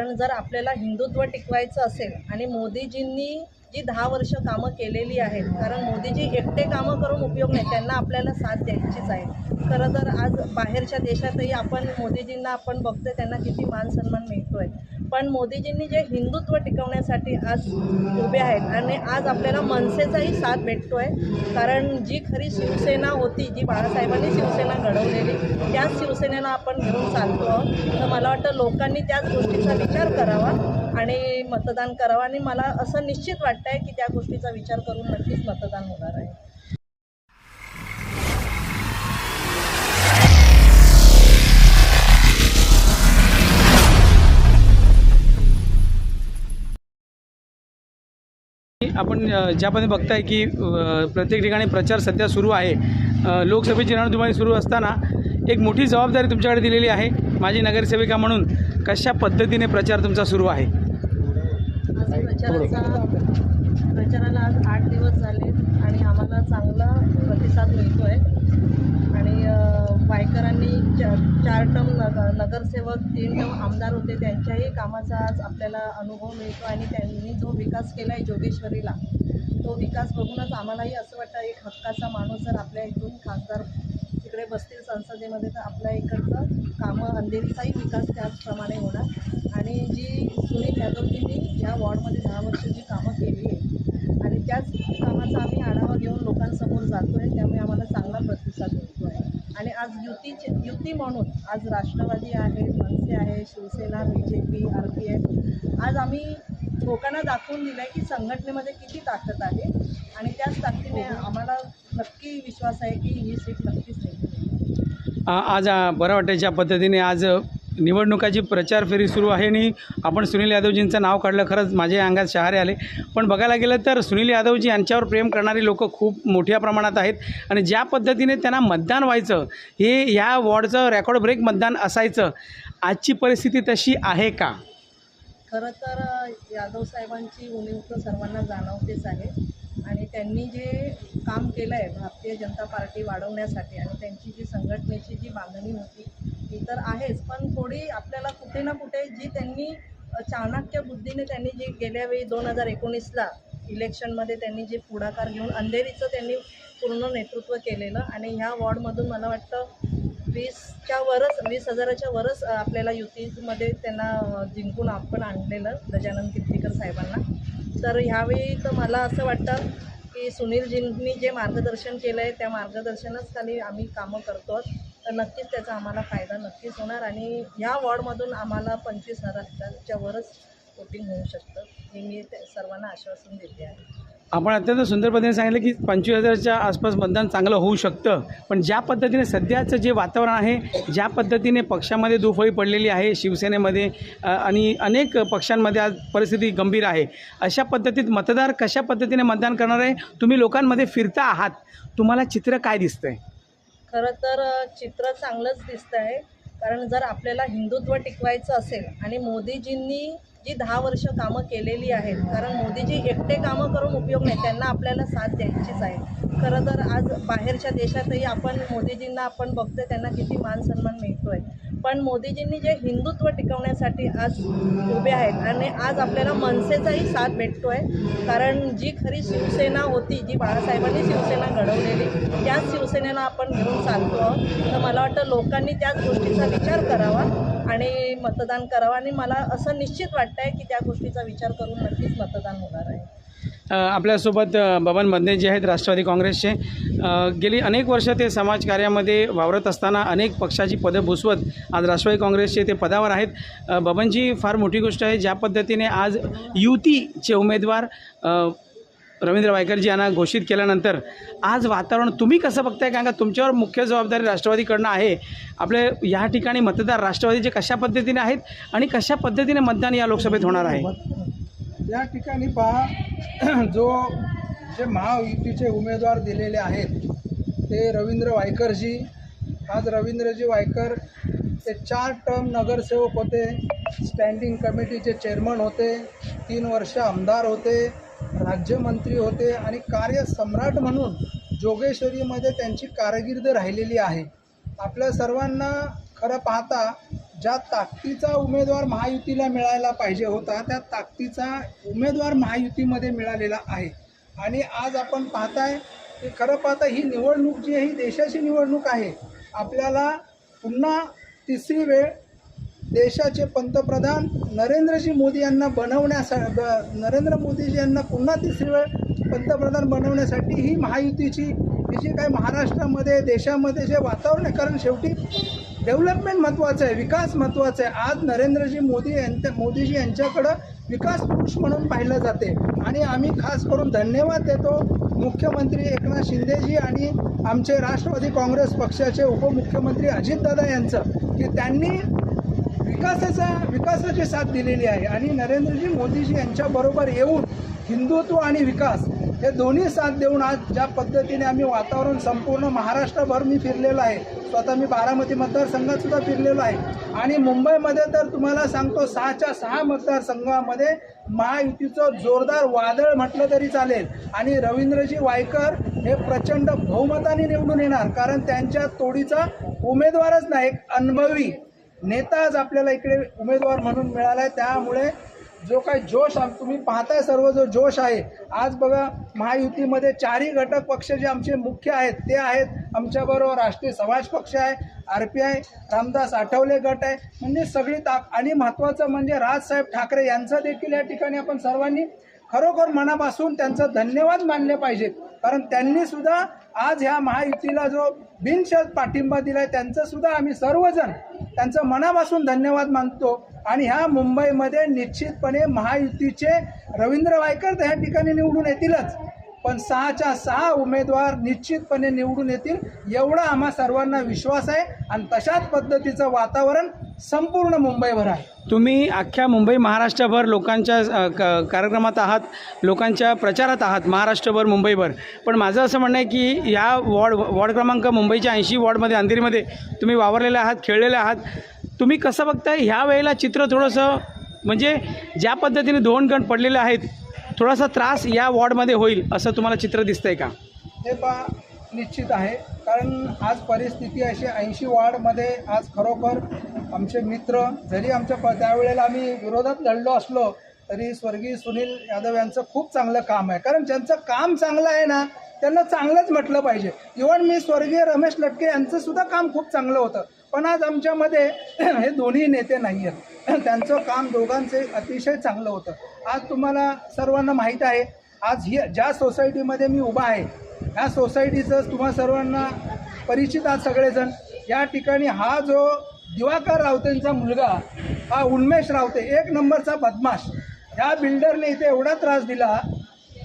कारण जर आपल्याला हिंदुत्व टिकवायचं असेल आणि मोदीजींनी जी दहा वर्ष कामं केलेली आहेत कारण मोदीजी एकटे कामं करून उपयोग नाही त्यांना आपल्याला साथ द्यायचीच आहे. खरं तर आज बाहेरच्या देशातही आपण मोदीजींना आपण बघतोय त्यांना किती मान सन्मान मिळतोय. पण मोदीजींनी जे हिंदुत्व टिकवण्यासाठी आज उभे आहेत आणि आज आपल्याला मनसेचाही साथ भेटतो आहे कारण जी खरी शिवसेना होती जी बाळासाहेबांनी शिवसेना घडवलेली त्याच शिवसेनेला आपण घेऊन चालतो आहोत. तर मला वाटतं लोकांनी त्याच गोष्टीचा विचार करावा आणि मतदान करावं. आणि मला असं निश्चित वाटतं आहे की त्या गोष्टीचा विचार करून नक्कीच मतदान होणार आहे. आपण अ, ज्या बघताय की प्रत्येक ठिकाणी प्रचार सध्या सुरू आहे. लोकसभेची रणधुमाळी सुरू असताना एक मोठी जबाबदारी तुमच्याकडे दिलेली आहे. माझी नगरसेविका म्हणून कशा पद्धतीने प्रचार तुमचा सुरू आहे? आज प्रचाराला आज आठ दिवस झाले आणि आम्हाला चांगला प्रतिसाद मिळतो आहे आणि वायकरांनी च चार टर्म नग नगरसेवक तीन टर्म आमदार होते. त्यांच्याही कामाचा आज आपल्याला अनुभव मिळतो आणि त्यांनी जो विकास केला आहे जोगेश्वरीला तो विकास बघूनच आम्हालाही असं वाटतं एक हक्काचा माणूस जर आपल्या इथून खासदार तिकडे बसतील संसदेमध्ये तर आपल्या इकडचं कामं अंधेरीचाही विकास त्याचप्रमाणे होणार. आणि जी सुनील यादवजींनी या वॉर्डमध्ये दहा वर्ष जी कामं केली आहे आणि त्याच कामाचा आम्ही आढावा घेऊन लोकांसमोर जातो आहे त्यामुळे आम्हाला चांगला प्रतिसाद मिळतो आहे आणि युतीचे युती म्हणून आज राष्ट्रवादी आहे मनसे आहे Shiv Sena B J P R P F आज आम्ही लोकांना दाखवून दिलं आहे की संघटनेमध्ये किती ताकद आहे आणि त्याच ताकदीने आम्हाला नक्की विश्वास आहे की ही सीट नक्कीच आज बरं वाटतं ज्या पद्धतीने आज निवडणुकाची प्रचार फेरी सुरू आहे आणि आपण सुनील यादवजींचं नाव काढलं खरंच माझ्या अंगात शहारे आले. पण बघायला गेलं तर सुनील यादवजी यांच्यावर प्रेम करणारी लोक खूप मोठ्या प्रमाणात आहेत आणि ज्या पद्धतीने त्यांना मतदान व्हायचं हे ह्या वॉर्डचं रेकॉर्ड ब्रेक मतदान असायचं आजची परिस्थिती तशी आहे का? खरं तर यादव साहेबांची उणीव तर सर्वांना जाणवतेच आहे. आणि त्यांनी जे काम केलं आहे भारतीय जनता पार्टी वाढवण्यासाठी आणि त्यांची जी संघटनेची जी बांधणी होती ही तर आहेच पण थोडी आपल्याला कुठे ना कुठे जी त्यांनी चाणक्य बुद्धीने त्यांनी जी गेल्या वेळी दोन हजार एकोणीसला इलेक्शनमध्ये त्यांनी जे पुढाकार घेऊन अंधेरीचं त्यांनी पूर्ण नेतृत्व केलेलं आणि ह्या वॉर्डमधून मला वाटतं वीसच्या वरच वीस हजाराच्या वरच आपल्याला युतीमध्ये त्यांना जिंकून आपण आणलेलं गजानन किर्तीकर साहेबांना. तर ह्यावेळी तर मला असं वाटतं की सुनीलजींनी जे मार्गदर्शन केलं आहे त्या मार्गदर्शनच खाली आम्ही कामं करतो तर नक्कीच त्याचा आम्हाला फायदा नक्कीच होणार आणि ह्या वॉर्डमधून आम्हाला पंचवीस हजाराच्या वरच वोटिंग होऊ शकतं. हे मी सर्वांना आश्वासन देते आहे. आपण अत्यंत सुंदर पद्धतीने सांगितलं की पंचवीस हजारच्या आसपास मतदान चांगलं होऊ शकतं. पण ज्या पद्धतीने सध्याचं जे वातावरण आहे ज्या पद्धतीने पक्षामध्ये दुफळी पडलेली आहे शिवसेनेमध्ये आणि अनेक पक्षांमध्ये आज परिस्थिती गंभीर आहे. अशा पद्धतीत मतदार कशा पद्धतीने मतदान करणार आहे? तुम्ही लोकांमध्ये फिरता आहात. तुम्हाला चित्र काय दिसतं आहे खरं तर चित्र चांगलंच दिसतं आहे कारण जर आपल्याला हिंदुत्व टिकवायचं असेल आणि मोदीजींनी जी दहा वर्ष कामं केलेली आहेत कारण मोदीजी एकटे कामं करून उपयोग नाही त्यांना आपल्याला साथ द्यायचीच आहे. खरं तर आज बाहेरच्या देशातही आपण मोदीजींना आपण बघतोय त्यांना किती मान सन्मान मिळतोय. पण मोदीजींनी जे हिंदुत्व टिकवण्यासाठी आज उभे आहेत आणि आज आपल्याला मनसेचाही साथ भेटतो आहे कारण जी खरी शिवसेना होती जी बाळासाहेबांनी शिवसेना घडवलेली त्याच शिवसेनेला आपण घेऊन चालतो आहोत. तर मला वाटतं लोकांनी त्याच गोष्टीचा विचार करावा आणि मतदान करावं. आणि मला असं निश्चित वाटतं आहे की त्या गोष्टीचा विचार करून नक्कीच मतदान होणार आहे. आपल्यासोबत बबन मदने जे आहेत राष्ट्रवादी काँग्रेसचे. गेली अनेक वर्ष ते समाजकार्यामध्ये वावरत असताना अनेक पक्षाची पदं भुसवत आज राष्ट्रवादी काँग्रेसचे ते पदावर आहेत. बबनजी फार मोठी गोष्ट आहे. ज्या पद्धतीने आज युतीचे उमेदवार रवींद्र वायकरजी यांना घोषित केल्यानंतर आज वातावरण तुम्ही कसं बघताय? कारण का तुमच्यावर मुख्य जबाबदारी राष्ट्रवादीकडनं आहे. आपले या ठिकाणी मतदार राष्ट्रवादीचे कशा पद्धतीने आहेत? आणि कशा पद्धतीने मतदान या लोकसभेत होणार आहे? या ठिकाणी पहा जो जे महायुतीचे उमेदवार दिलेले आहेत ते रवींद्र वायकरजी. आज रवींद्रजी वायकर ते चार टर्म नगरसेवक होते स्टँडिंग कमिटीचे चेअरमन होते तीन वर्ष आमदार होते राज्यमंत्री होते आणि कार्यसम्राट म्हणून जोगेश्वरीमध्ये त्यांची कारकीर्द राहिलेली आहे. आपल्या सर्वांना खरं पाहता ज्या ताकदीचा उमेदवार महायुतीला मिळायला पाहिजे होता त्या ताकदीचा उमेदवार महायुतीमध्ये मिळालेला आहे. आणि आज आपण पाहताय की खरं पाहता ही निवडणूक जी आहे ही देशाची निवडणूक आहे. आपल्याला पुन्हा तिसरी वेळ देशाचे पंतप्रधान नरेंद्रजी मोदी यांना बनवण्यासा ब- नरेंद्र मोदीजी यांना पुन्हा तिसरी वेळ पंतप्रधान बनवण्यासाठी ही महायुतीची ही जी काही महाराष्ट्रामध्ये देशामध्ये जे वातावरण आहे कारण शेवटी डेव्हलपमेंट महत्त्वाचं आहे विकास महत्त्वाचा आहे. आज नरेंद्रजी मोदी यांच्या मोदीजी यांच्याकडं विकास पुरुष म्हणून पाहिलं जाते. आणि आम्ही खास करून धन्यवाद देतो मुख्यमंत्री एकनाथ शिंदेजी आणि आमचे राष्ट्रवादी काँग्रेस पक्षाचे उपमुख्यमंत्री अजितदादा यांचं की त्यांनी विकासाचा विकासाची साथ दिलेली आहे. आणि नरेंद्रजी मोदीजी यांच्याबरोबर येऊन हिंदुत्व आणि विकास हे दोन्ही साथ देऊन आज ज्या पद्धतीने आम्ही वातावरण संपूर्ण महाराष्ट्रभर मी फिरलेलो आहे स्वतः मी बारामती मतदारसंघात सुद्धा फिरलेलो आहे. आणि मुंबईमध्ये तर तुम्हाला सांगतो सहाच्या सहा मतदारसंघामध्ये महायुतीचं जोरदार वादळ म्हटलं तरी चालेल. आणि रवींद्रजी वायकर हे प्रचंड बहुमताने निवडून येणार कारण त्यांच्या तोडीचा उमेदवारच नाही एक अनुभवी नेता आज आपल्याला इकडे उमेदवार म्हणून मिळाला आहे त्यामुळे जो काही जोश तुम्ही पाहताय सर्व जो जोश आहे. आज बघा महायुतीमध्ये चारही घटक पक्ष जे आमचे मुख्य आहेत ते आहेत आमच्याबरोबर राष्ट्रीय समाज पक्ष आहे R P I Ramdas Athawale गट आहे. म्हणजे सगळी ताक आणि महत्त्वाचं म्हणजे राजसाहेब ठाकरे यांचं देखील या ठिकाणी आपण सर्वांनी खरोखर मनापासून त्यांचं धन्यवाद मानले पाहिजेत. कारण त्यांनी सुद्धा आज ह्या महायुतीला जो बिनशर्त पाठिंबा दिला त्यांचं सुद्धा आम्ही सर्वजण त्यांचं मनापासून धन्यवाद मानतो. आणि ह्या मुंबईमध्ये निश्चितपणे महायुतीचे रवींद्र वायकर तर ह्या ठिकाणी निवडून येतीलच. पण सहाच्या सहा उमेदवार निश्चितपणे निवडून येतील एवढा आम्हा सर्वांना विश्वास आहे. आणि तशाच पद्धतीचं वातावरण संपूर्ण मुंबईभर आहे. तुम्ही अख्ख्या मुंबई महाराष्ट्रभर लोकांच्या अ, क- कार्यक्रमात आहात लोकांच्या प्रचारात आहात महाराष्ट्रभर मुंबईभर. पण माझं असं म्हणणं आहे की या वॉर्ड वॉर्ड क्रमांक मुंबईच्या ऐंशी वॉर्डमध्ये अंधेरीमध्ये तुम्ही वावरलेले आहात खेळलेले आहात. तुम्ही कसं बघताय? ह्या वेळेला चित्र थोडंसं म्हणजे ज्या पद्धतीने दोन गण पडलेले आहेत थोडासा त्रास या वॉर्डमध्ये होईल असं तुम्हाला चित्र दिसतंय का? हे पा निश्चित आहे. कारण आज परिस्थिती अशी ऐंशी वार्डमध्ये आज खरोखर आमचे मित्र जरी आमच्या त्यावेळेला आम्ही विरोधात लढलो असलो तरी स्वर्गीय सुनील यादव यांचं खूप चांगलं काम आहे. कारण ज्यांचं काम चांगलं आहे ना त्यांना चांगलंच म्हटलं पाहिजे. इवन मी स्वर्गीय रमेश लटके यांचं सुद्धा काम खूप चांगलं होतं. पण आज आमच्यामध्ये हे दोन्ही नेते नाही आहेत. त्यांचं काम दोघांचे अतिशय चांगलं होतं. आज तुम्हाला सर्वांना माहीत आहे आज ही ज्या सोसायटीमध्ये मी उभा आहे ह्या सोसायटीचं तुम्हा सर्वांना परिचित आहात सगळेजण. या ठिकाणी हा जो दिवाकर रावतेंचा मुलगा हा उन्मेष रावते एक नंबरचा बदमाश. ह्या बिल्डरने इथे एवढा त्रास दिला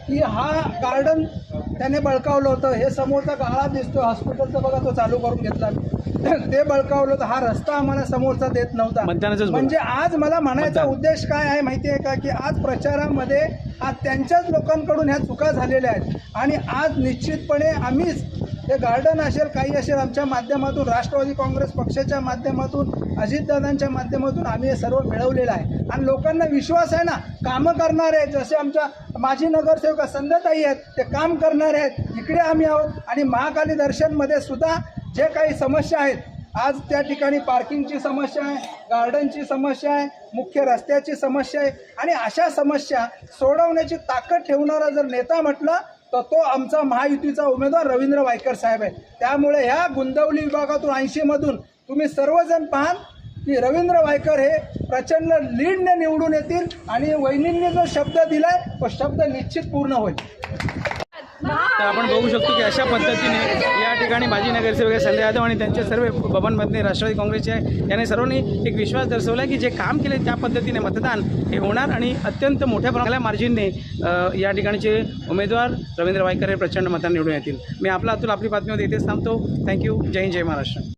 की हा गार्डन त्याने बळकावलं होतं. हे समोरचा गाळा दिसतो हॉस्पिटलचा बघा तो चालू करून घेतला. ते बळकावलं होतं हा रस्ता आम्हाला समोरचा देत नव्हता. म्हणजे आज मला म्हणायचा. उद्देश काय आहे माहिती आहे का? की आज प्रचारामध्ये आज त्यांच्याच लोकांकडून ह्या चुका झालेल्या आहेत. आणि आज निश्चितपणे आम्हीच हे गार्डन असेल काही असेल आमच्या माध्यमातून राष्ट्रवादी काँग्रेस पक्षाच्या माध्यमातून अजितदादांच्या माध्यमातून आम्ही हे सर्व मिळवलेलं आहे. आणि लोकांना विश्वास आहे ना कामं करणारे आहेत जसे आमच्या माजी नगरसेवक संध्याताई आहेत ते काम करणारे आहेत इकडे आम्ही आहोत. आणि महाकाली दर्शनमध्ये सुद्धा जे काही समस्या आहेत आज त्या ठिकाणी पार्किंगची समस्या आहे गार्डनची समस्या आहे मुख्य रस्त्याची समस्या आहे. आणि अशा समस्या सोडवण्याची ताकद ठेवणारा जर नेता म्हटलं तर तो आमचा महायुतीचा उमेदवार रवींद्र वायकर साहेब आहे. त्यामुळे ह्या गुंदवली विभागातून ऐंशीमधून तुम्ही सर्वजण पाहाल की रवींद्र वायकर हे प्रचंड लीडने निवडून येतील आणि वहिनींनी जो शब्द दिलाय तो शब्द निश्चित पूर्ण होईल. तर आपण बघू शकतो की अशा पद्धतीने या ठिकाणी माजी नगरसेवक संजय यादव आणि त्यांचे सर्व बबन राष्ट्रवादी काँग्रेसचे याने सर्वांनी एक विश्वास दर्शवला की जे काम केले त्या पद्धतीने मतदान हे होणार आणि अत्यंत मोठ्या प्रमाणात मार्जिनने या ठिकाणचे उमेदवार रवींद्र वायकर हे प्रचंड मतांनी निवडून येतील. मी आपला अतुल आपली बातमीमध्ये इथेच थांबतो. थँक्यू जय हिंद जय महाराष्ट्र.